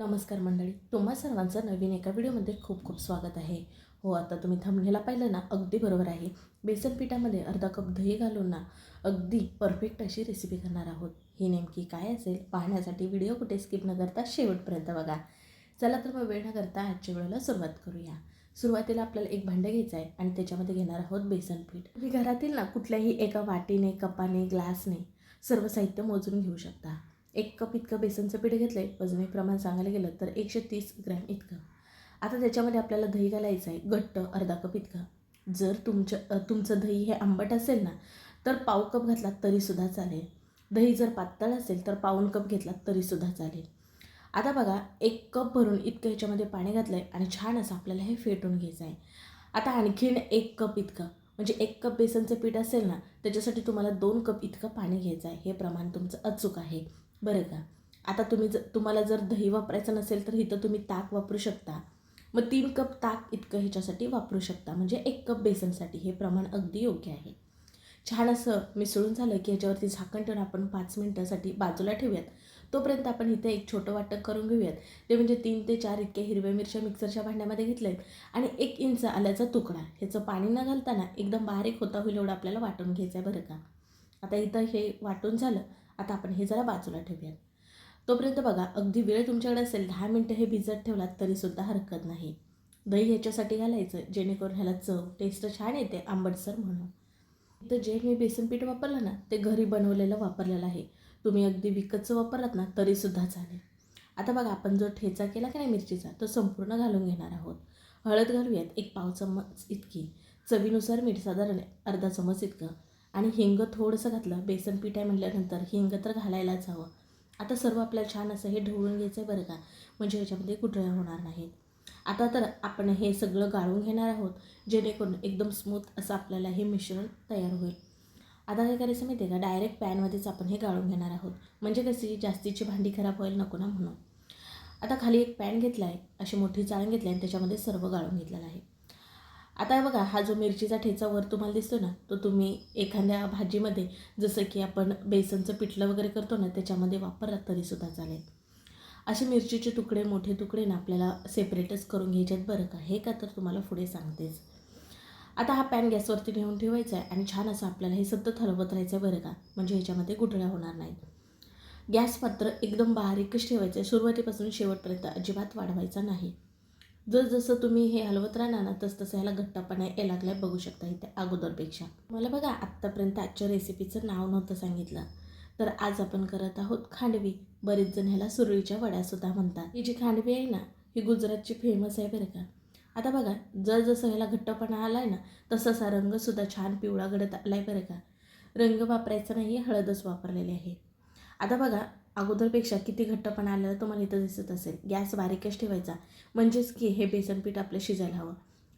नमस्कार मंडळी तुम्हा सर्वांचं नवीन एका व्हिडिओमध्ये खूप खूप स्वागत आहे. हो आता तुम्ही थंबनेला पाहिलं ना अगदी बरोबर आहे. बेसन पिठामध्ये अर्धा कप दही घालून ना अगदी परफेक्ट अशी रेसिपी करणार आहोत. ही नेमकी काय असेल पाहण्यासाठी व्हिडिओ कुठे स्किप न करता शेवटपर्यंत बघा. चला तर मग वेळ न करता आजच्या वेळेला सुरुवात करूया. सुरुवातीला आपल्याला एक भांडं घ्यायचं आहे आणि त्याच्यामध्ये घेणार आहोत बेसन पीठ. तुम्ही घरातील ना कुठल्याही एका वाटीने कपाने ग्लासने सर्व साहित्य मोजून घेऊ शकता. एक कप इतकं बेसनचं पीठ घेतलं आहे वजनी प्रमाण सांगायला गेलं तर एकशे तीस ग्रॅम इतकं. आता त्याच्यामध्ये आपल्याला दही घालायचं आहे घट्ट अर्धा कप इतकं. जर तुमचं तुमचं दही हे आंबट असेल ना तर पाव कप घातलात तरीसुद्धा चालेल. दही जर पातळ असेल तर पाऊण कप घेतलात तरीसुद्धा चालेल. आता बघा एक कप भरून इतकं ह्याच्यामध्ये पाणी घातलं आहे आणि छान असं आपल्याला हे फेटून घ्यायचं आहे. आता आणखीन एक कप इतकं. म्हणजे एक कप बेसनचं पीठ असेल ना त्याच्यासाठी तुम्हाला दोन कप इतकं पाणी घ्यायचं आहे. हे प्रमाण तुमचं अचूक आहे. बरं का? आता तुम्ही जर तुम्हाला जर दही वापरायचं नसेल तर इथं तुम्ही ताक वापरू शकता. मग तीन कप ताक इतकं ह्याच्यासाठी वापरू शकता. म्हणजे एक कप बेसनसाठी हे प्रमाण अगदी योग्य आहे. छान असं मिसळून झालं की ह्याच्यावरती झाकण ठेवून आपण पाच मिनटासाठी बाजूला ठेवूयात. तोपर्यंत आपण इथे एक छोटं वाटप करून घेऊयात. ते म्हणजे तीन ते चार इतक्या हिरव्या मिरच्या मिक्सरच्या भांड्यामध्ये घेतल्या आहेत आणि एक इंच आल्याचा तुकडा. ह्याचं पाणी न घालताना एकदम बारीक होता होईल एवढं आपल्याला वाटून घ्यायचं आहे बरं का? आता इथं हे वाटून झालं. आता आपण हे जरा बाजूला ठेवूयात. तोपर्यंत बघा अगदी वेळ तुमच्याकडे असेल दहा मिनटं हे भिजत ठेवलात तरीसुद्धा हरकत नाही. दही ह्याच्यासाठी घालायचं जेणेकरून ह्याला चव टेस्ट छान येते आंबटसर म्हणून. तर जे मी बेसन पीठ वापरलं ना ते घरी बनवलेलं वापरलेलं आहे. तुम्ही अगदी विकतचं वापरलात ना तरीसुद्धा चालेल. आता बघा आपण जो ठेचा केला की नाही मिरचीचा तो संपूर्ण घालून घेणार आहोत. हळद घालूयात एक पाव चम्मच इतकी. चवीनुसार मीठ साधारण अर्धा चम्मच इतकं. आणि हिंग थोडंसं घातलं बेसन पीठ आहे म्हटल्यानंतर हिंग तर घालायलाच हवं. आता सर्व आपल्याला छान असं हे ढवळून घ्यायचं आहे बरं का? म्हणजे ह्याच्यामध्ये कुठळ्या होणार नाहीत. आता तर आपण हे सगळं गाळून घेणार आहोत जेणेकरून एकदम स्मूथ असं आपल्याला हे मिश्रण तयार होईल. आता काय करायचं माहिती आहे का? डायरेक्ट पॅनमध्येच आपण हे गाळून घेणार आहोत. म्हणजे कशी जास्तीची भांडी खराब होईल नको ना म्हणून. आता खाली एक पॅन घेतला आहे अशी मोठी चाळण घेतली आहे आणि त्याच्यामध्ये सर्व गाळून घेतलेलं आहे. आता बघा हा जो मिरचीचा ठेचा वर तुम्हाला दिसतो ना तो तुम्ही एखाद्या भाजीमध्ये जसं की आपण बेसनचं पिठलं वगैरे करतो ना त्याच्यामध्ये वापरलात तरीसुद्धा चालेल. असे मिरचीचे तुकडे मोठे तुकडे ना आपल्याला सेपरेटच करून घ्यायचे आहेत बरं का? हे का तर तुम्हाला पुढे सांगतेच. आता हा पॅन गॅसवरती घेऊन ठेवायचा आहे आणि छान असं आपल्याला हे सतत हलवत राहायचं आहे बरं का? म्हणजे ह्याच्यामध्ये गुठळ्या होणार नाहीत. गॅस पात्र एकदम बारीकच ठेवायचं आहे. सुरुवातीपासून शेवटपर्यंत अजिबात वाढवायचा नाही. जसजसं तुम्ही हे हलवत राहणार ना तस तसं ह्याला घट्टपणा यायला लागलाय बघू शकता इथे अगोदरपेक्षा. मला बघा आत्तापर्यंत आजच्या रेसिपीचं नाव नव्हतं सांगितलं. तर आज आपण करत आहोत खांडवी. बरेच जण ह्याला सुरळीच्या वड्यासुद्धा म्हणतात. ही जी खांडवी आहे ना ही गुजरातची फेमस आहे बरं का. आता बघा जर जसं ह्याला घट्टपणा आला आहे ना तसाचा रंगसुद्धा छान पिवळा गडत आला आहे बरं का. रंग वापरायचा नाही हळदच वापरलेली आहे. आता बघा अगोदरपेक्षा किती घट्टपणा आलेला तुम्हाला इथं दिसत असेल. गॅस बारीकच ठेवायचा. म्हणजेच की हे बेसन पीठ आपलं शिजायला हवं.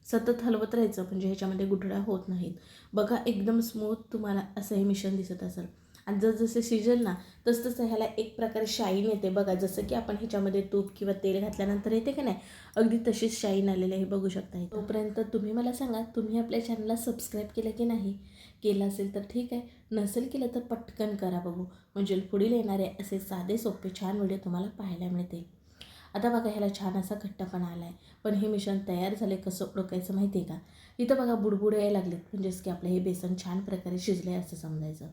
सतत हलवत राहायचं म्हणजे ह्याच्यामध्ये गुठळ्या होत नाहीत. बघा एकदम स्मूथ तुम्हाला असं हे मिश्रण दिसत असेल. आणि जर शिजेल ना तसं तसं ह्याला एक प्रकारे शाईन येते. बघा जसं की आपण ह्याच्यामध्ये तूप किंवा तेल घातल्यानंतर येते का नाही? अगदी तशीच शाईन आलेली आहे बघू शकता तोपर्यंत तुम्ही मला सांगा तुम्ही आपल्या चॅनलला सबस्क्राईब केलं की नाही? केलं असेल तर ठीक आहे. नसेल केलं तर पटकन करा बघू. म्हणजे पुढील येणारे असे साधे सोपे छान व्हिडिओ तुम्हाला पाहायला मिळते आता बघा ह्याला छान असा घट्टपणा आला आहे पण हे मिश्रण तयार झाले कसं ओळखायचं माहिती आहे का? इथं बघा बुडबुडे यायला लागलेत. म्हणजेच की आपलं हे बेसन छान प्रकारे शिजले आहे असं समजायचं.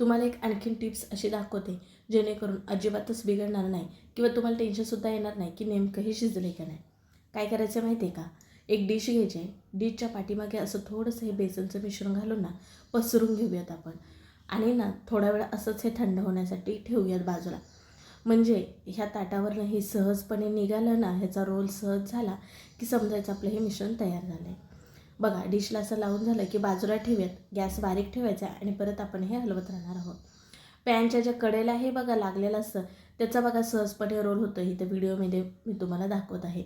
तुम्हाला एक आणखीन टिप्स अशी दाखवते जेणेकरून अजिबातच बिघडणार नाही किंवा तुम्हाला टेन्शनसुद्धा येणार नाही की नेमकं हे शिजले का नाही. काय करायचं माहिती आहे का? एक डिश घ्यायची आहे. डिशच्या पाठीमागे असं थोडंसं हे बेसनचं मिश्रण घालून ना पसरून घेऊयात आपण. आणि ना थोडा वेळ असंच हे थंड होण्यासाठी ठेवूयात बाजूला. म्हणजे ह्या ताटावरनं हे सहजपणे निघालं ना ह्याचा रोल सहज झाला की समजायचं आपलं हे मिश्रण तयार झालं आहे बघा डिशला असं लावून झालं की बाजूला ठेवूयात. गॅस बारीक ठेवायचा आणि परत आपण हे हलवत राहणार आहोत. पॅनच्या ज्या कडेला हे बघा लागलेलं असतं त्याचा बघा सहजपणे रोल होतं इथं व्हिडिओमध्ये मी तुम्हाला दाखवत आहे.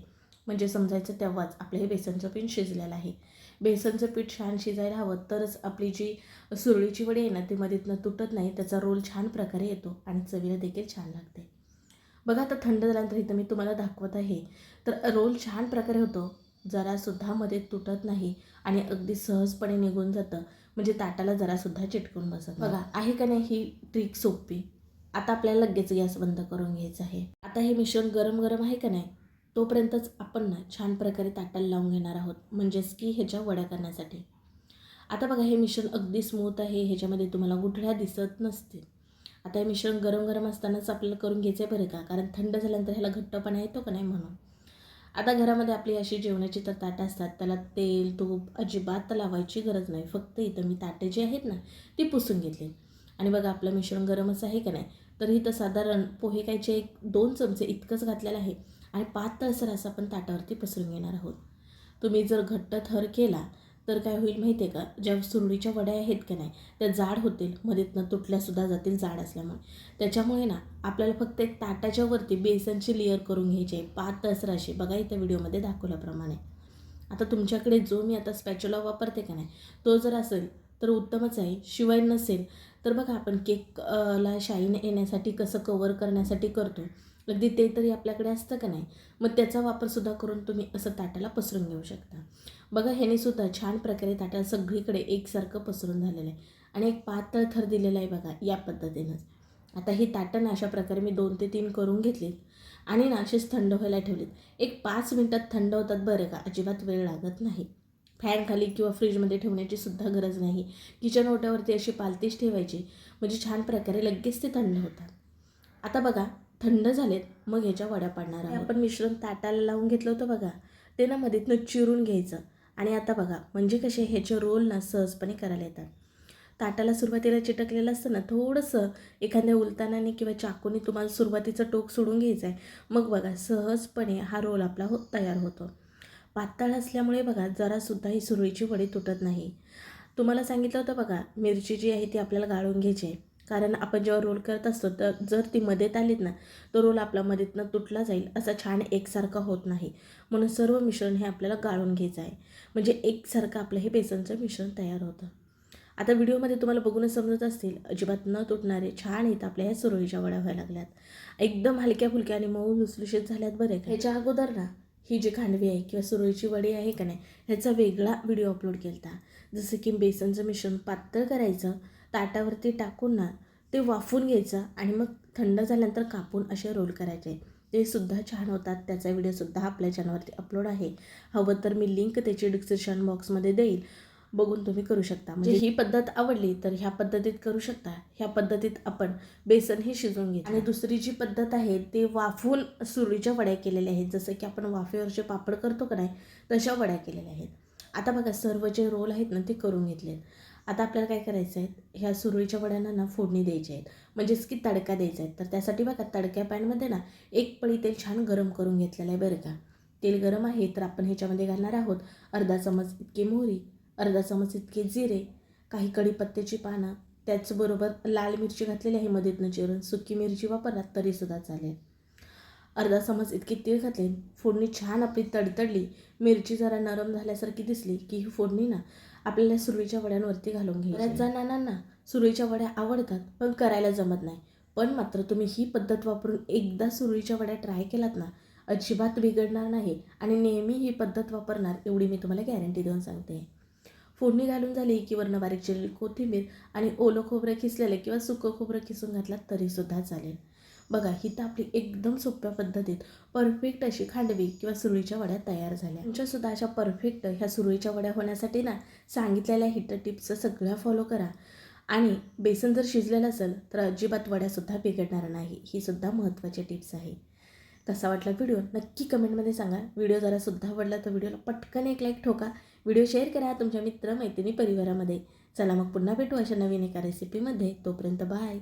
म्हणजे समजायचं तेव्हाच आपलं हे बेसनचं पीठ शिजलेलं आहे. बेसनचं पीठ छान शिजायला हवं तरच आपली जी सुरळीची वडी आहे ना ती मधीतनं तुटत नाही त्याचा रोल छान प्रकारे येतो आणि चवीला देखील छान लागते. बघा आता थंड झाल्यानंतर इथं मी तुम्हाला दाखवत आहे. तर रोल छान प्रकारे होतो जरासुद्धा मध्ये तुटत नाही आणि अगदी सहजपणे निघून जातं. म्हणजे ताटाला जरासुद्धा चिटकून बसत बघा आहे का नाही ही ट्रिक सोपी? आता आपल्याला लगेच गॅस बंद करून घ्यायचा आहे. आता हे मिश्रण गरम गरम आहे का नाही? तोपर्यंतच आपण ना छान प्रकारे ताटाला लावून घेणार आहोत म्हणजेच की ह्याच्या वड्या करण्यासाठी. आता बघा हे मिश्रण अगदी स्मूथ आहे ह्याच्यामध्ये तुम्हाला गुठळ्या दिसत नसतील. आता हे मिश्रण गरम गरम असतानाच आपल्याला करून घ्यायचं आहे बरं का? कारण थंड झाल्यानंतर ह्याला घट्टपणा येतो का नाही म्हणून? आता घरामध्ये आपली अशी जेवणाची तर ताटं असतात त्याला तेल तूप अजिबात लावायची गरज नाही. फक्त इथं मी ताटे जी आहेत ना ती पुसून घेतली. आणि बघा आपलं मिश्रण गरमच आहे का नाही? तर इथं साधारण पोहे कायचे एक दोन चमचे इतकंच घातलेलं आहे. आणि पातळसर असं आपण ताटावरती पसरून घेणार आहोत. तुम्ही जर घट्ट थर केला तर काय होईल माहिती आहे का? ज्या सुरळीच्या वड्या आहेत का नाही त्या जाड होतील. मध्येतनं तुटल्यासुद्धा जातील जाड असल्यामुळे. त्याच्यामुळे ना आपल्याला फक्त एक ताटाच्या वरती बेसनची लेअर करून घ्यायची आहे. पातळसर अशी. बघा इथं व्हिडिओमध्ये दाखवल्याप्रमाणे. आता तुमच्याकडे जो मी आता स्पॅच्युला वापरते का नाही तो जर असेल तर उत्तमच आहे. शिवाय नसेल तर बघा आपण केक ला शाईन येण्यासाठी कसं कवर करण्यासाठी करतो. अगदी ते तरी आपल्याकडे असतं का नाही? मग त्याचा वापरसुद्धा करून तुम्ही असं ताटाला पसरून घेऊ शकता. बघा ह्याने सुद्धा छान प्रकारे ताटाला सगळीकडे एकसारखं पसरून झालेलं आहे. आणि एक पातळ थर दिलेला आहे बघा या पद्धतीनंच. आता ही ताटं ना अशा प्रकारे मी दोन ते तीन करून घेतलीत आणि ना थंड व्हायला ठेवलीत. एक पाच मिनटात थंड होतात बरं का? अजिबात वेळ लागत नाही. फॅन खाली किंवा फ्रीजमध्ये ठेवण्याची सुद्धा गरज नाही. किचन ओट्यावरती अशी पालतीच ठेवायची. म्हणजे छान प्रकारे लगेच ते थंड होतात. आता बघा थंड झालेत मग ह्याच्या वड्या पाडणार आहोत. आपण मिश्रण ताटाला लावून घेतलं होतं बघा. ते ना मध्येतनं चिरून घ्यायचं. आणि आता बघा म्हणजे कसे ह्याचे रोल ना सहजपणे करायला येतात. ताटाला सुरुवातीला चिटकलेलं असतं ना थोडंसं एखाद्या उलतानाने किंवा चाकूने तुम्हाला सुरुवातीचं टोक सोडून घ्यायचं आहे. मग बघा सहजपणे हा रोल आपला हो तयार होतो. पातळ असल्यामुळे बघा जरासुद्धा ही सुरळीची वडी तुटत नाही. तुम्हाला सांगितलं होतं बघा मिरची जी आहे ती आपल्याला गाळून घ्यायची आहे. कारण आपण जेव्हा रोल करत असतो तर जर ती मध्येत आलीत ना तो रोल आपला मध्येतनं तुटला जाईल असा छान एकसारखा होत नाही. म्हणून सर्व मिश्रण हे आपल्याला गाळून घ्यायचं आहे. म्हणजे एकसारखं आपलं हे बेसनचं मिश्रण तयार होतं. आता व्हिडिओमध्ये तुम्हाला बघूनच समजत असतील अजिबात न तुटणारे छान आहेत आपल्या ह्या सुरळीच्या वड्या व्हायला लागल्यात. एकदम हलक्या फुलक्या आणि मऊ लुसलुशीत झाल्यात बरे ह्याच्या अगोदर ना ही जी खांडवी आहे किंवा सुरळीची वडी आहे का नाही ह्याचा वेगळा व्हिडिओ अपलोड केला होता जसं की बेसनचं मिश्रण पातळ करायचं ताटावरती टाकून ना ते वाफून घ्यायचं आणि मग थंड झाल्यानंतर कापून असे रोल करायचे. ते सुद्धा छान होतात. त्याचा व्हिडिओसुद्धा आपल्या चॅनलवरती अपलोड आहे. हवं तर मी लिंक त्याची डिस्क्रिप्शन बॉक्समध्ये देईल. बघून तुम्ही करू शकता. म्हणजे ही पद्धत आवडली तर ह्या पद्धतीत करू शकता. ह्या पद्धतीत आपण बेसन हे शिजवून घेतो आणि दुसरी जी पद्धत आहे ते वाफून सुरळीच्या वड्या केलेल्या आहेत. जसं की आपण वाफेवरचे पापड करतो का नाही तशा वड्या केलेल्या आहेत. आता बघा सर्व जे रोल आहेत ना ते करून घेतलेत. आता आपल्याला काय करायचं आहे? ह्या सुरळीच्या वड्यांना ना फोडणी द्यायची आहेत. म्हणजेच की तडका द्यायचा आहे. तर त्यासाठी बघा तडक्या पॅनमध्ये ना एक पळी तेल छान गरम करून घेतलेलं आहे बरं का. तेल गरम आहे तर आपण ह्याच्यामध्ये घालणार आहोत अर्धा चमच इतके मोहरी अर्धा चमच इतके जिरे काही कढीपत्त्याची पानं त्याचबरोबर लाल मिरची घातलेली आहे मध्येतनं चिरून. सुकी मिरची वापरलात तरीसुद्धा चालेल. अर्धा चमच इतकी तीळ घातले फोडणी छान आपली तडतडली. मिरची जरा नरम झाल्यासारखी दिसली की ही फोडणी ना आपल्याला सुरवीच्या वड्यांवरती घालून घ्यायची. बऱ्याच जणांना सुरळीच्या वड्या आवडतात पण करायला जमत नाही. पण मात्र तुम्ही ही पद्धत वापरून एकदा सुरळीच्या वड्या ट्राय केलात ना अजिबात बिघडणार नाही आणि नेहमी ही पद्धत वापरणार एवढी मी तुम्हाला गॅरंटी देऊन सांगते. फोडणी घालून झाली की वरनं बारीक चिरलेली कोथिंबीर आणि ओलं खोबरं किसलेलं किंवा सुकं खोबरं किसून घातलं तरीसुद्धा चालेल. बघा ही तर आपली एकदम सोप्या पद्धतीत परफेक्ट अशी खांडवी किंवा सुरळीच्या वड्या तयार झाल्या. तुमच्यासुद्धा अशा परफेक्ट ह्या सुरळीच्या वड्या होण्यासाठी ना सांगितलेल्या हिटर टिप्सचं सगळ्या फॉलो करा. आणि बेसन जर शिजलेलं असेल तर अजिबात वड्यासुद्धा बिघडणार नाही. ही सुद्धा महत्त्वाची टिप्स आहे. कसा वाटला व्हिडिओ नक्की कमेंटमध्ये सांगा. व्हिडिओ जरासुद्धा आवडला तर व्हिडिओला पटकन एक लाईक ठोका. व्हिडिओ शेअर करा तुमच्या मित्र मैत्रिणी परिवारामध्ये. चला मग पुन्हा भेटू अशा नवीन एका रेसिपीमध्ये तोपर्यंत बाय